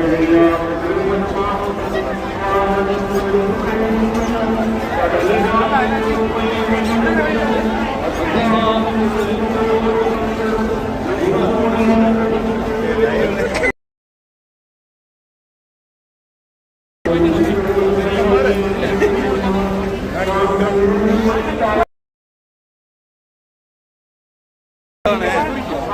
Señor.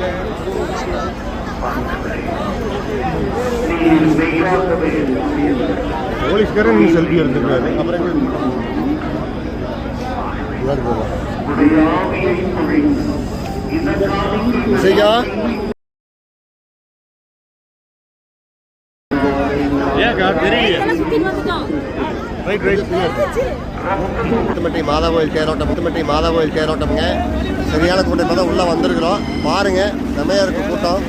எங்க? முன்னாடி போகலாம் இசைக்கா ஏக்கா தெரியல ரைட் ரைட் முத்துமட்டி மாதா கோயில் தேரோட்டம் முத்துமட்டி மாதா கோயில் தேரோட்டம்ங்க சரியான கூட்டம் தான் உள்ளே வந்திருக்கிறோம். பாருங்க செம்மையாக இருக்கும் கூட்டம்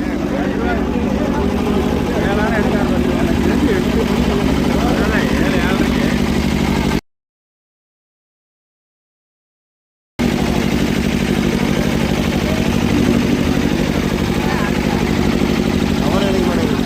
அவரே எடுக்க மாட்டேங்குது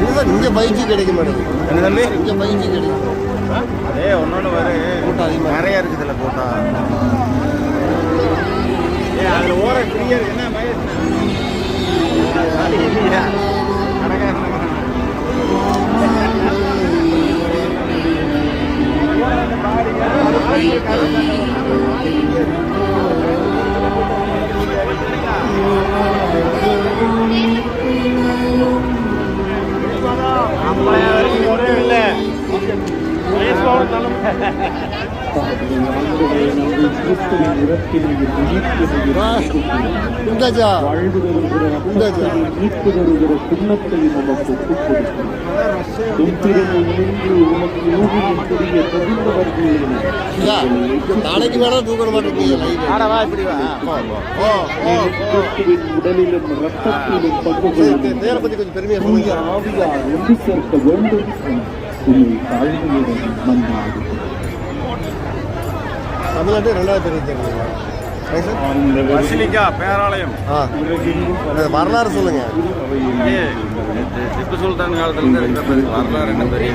இதுதான் இங்கே பைக்கு கிடைக்க மாட்டேங்குது. என்ன தம்பி? இங்கே பைக்கு கிடைக்கும் அதே ஒன்னொன்று வரு. கூட்டம் அதிகமா நிறைய இருக்குதுல்ல கூட்டம் ஏ அதில் ஓர ஃப்ரீயாக என்ன மகேஷ் தும்பிரமை இணைந்து நாளைக்கு வேணா தூக்க உடலிலும் ரத்தத்திலும் பங்கு கொஞ்சம் பெருமையா ஒன்று சேர்க்க வேண்டும் தாழ்மையுடன் தமிழ்நாட்டு ரெண்டாவது பெரிய தேர்தல் பசிலிக்கா பேராலயம். வரலாறு சொல்லுங்க. இது திப்பு சுல்தான் காலத்துல இருந்து வரலாறு என்ன பெரிய.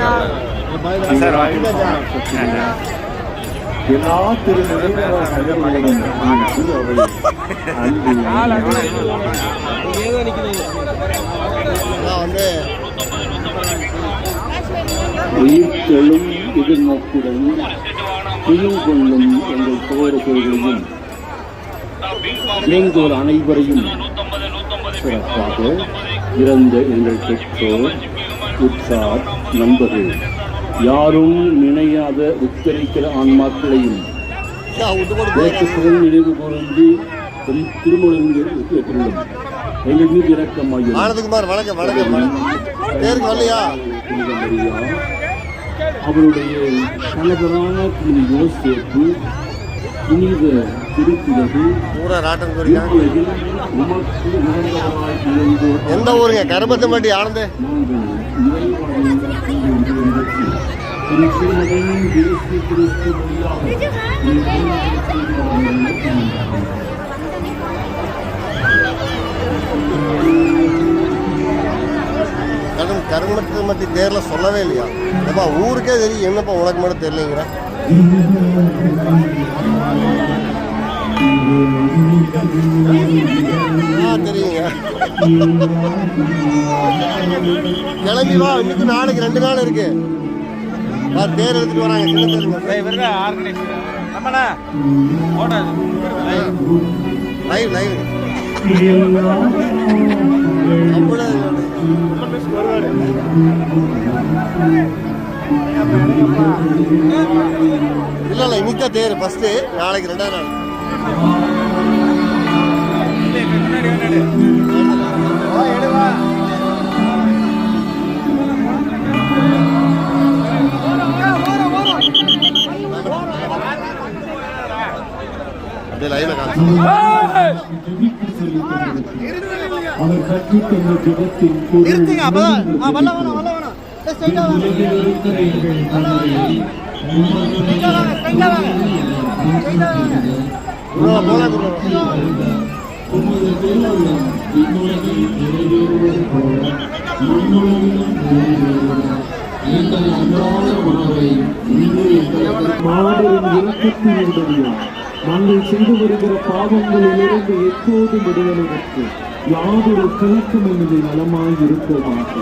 எல்லா வந்து உயிர்த்தெழும் எதிர்நோக்குடன் துயில் கொள்ளும் எங்கள் சகோதரர்களையும் இணைந்தோர் அனைவரையும் சிறப்பாக இறந்த எங்கள் பெற்றோர் உற்றார் நண்பர்கள். யாரும் நினையாத உத்தரிக்கிற ஆன்மாக்களையும் நினைவு கூர்ந்து திரு- திருமணங்கள் கொள்ளும் எங்கள் மீது மரியா அவருடைய கணவரான புனித யோசேப்பு புனித பூரா ராட்டம் எந்த ஊருங்க கருமத்தம்பட்டி ஆனந்து நாங்கள் நிறைவாக நிகழ்ச்சி திரு திருமகன் இயேசு கிறிஸ்து வழியாக கரும் கருமத்தம்பட்டி தேர்ல சொல்லவே இல்லையா? எப்பா ஊருக்கே தெரியும். என்னப்பா உனக்கு மட்டும் தெரியலைங்கிற? கிளம்பி வா இன்னைக்கு நாளைக்கு ரெண்டு நாள் இருக்கு. தேர் எடுத்துட்டு வராங்க சின்ன ஓடாது. லைவ் லைவ் இல்ல இல்ல இன்னைக்கு தேர் ஃபர்ஸ்ட் நாளைக்கு ரெண்டாவது நாள். அவர் கற்றுக்கொண்ட ஜபத்தின் கூறும் எங்கள் அன்றாட உணவை நாங்கள் செய்து வருகிற பாவங்களிலிருந்து எப்போதும் விடுதலை பெற்று யாதொரு கலக்கமின்றி நலமாய் இருப்போமாக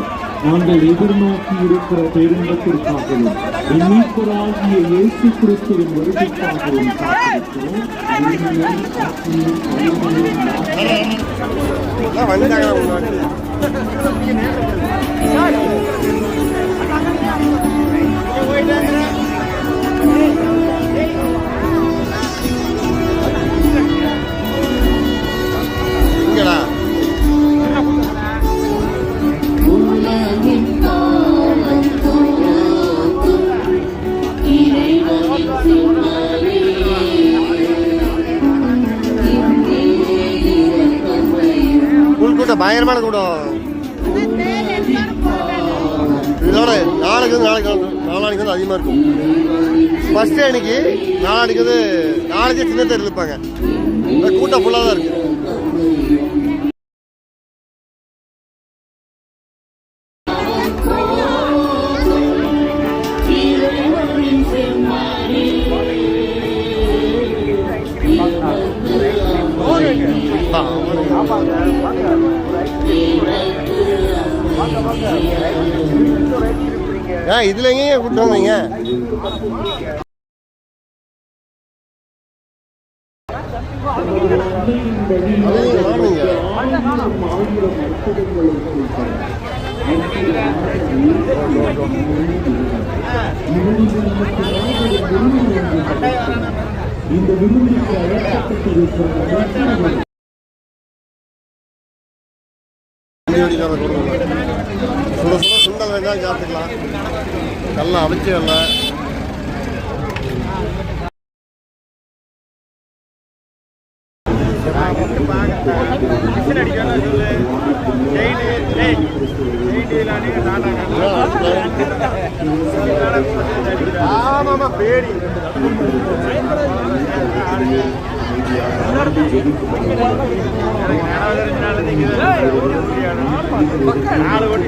நாங்கள் எதிர்நோக்கி இருக்கிற பேருந்தத்திற்காகவும் என் மீட்பராகிய இயேசு கிறிஸ்துவின் வருகைக்காகவும் காத்திருக்கிறோம் வந்து அதிகமாக இருக்கும். ஃபஸ்ட்டு அன்னைக்கு நாளைக்கு வந்து நாளைக்கே சின்ன தேர் இருப்பாங்க. இந்த கூட்டம் ஃபுல்லாக தான் இருக்கு. இறைவனின் சிம்மமே ஆ இதுல எங்கேயும் கூட்டு வந்தீங்க? இந்த விருந்திற்கு அழைக்கப்பட்டிருக்கிற வண்டி ஓடிக்காத கூட்டம் சுட சுட சுண்டல் வேண்டாம் சாப்பிட்டுக்கலாம் நல்லா அவிச்சு வரல ஆமாமா பேடி. நாலு கோடி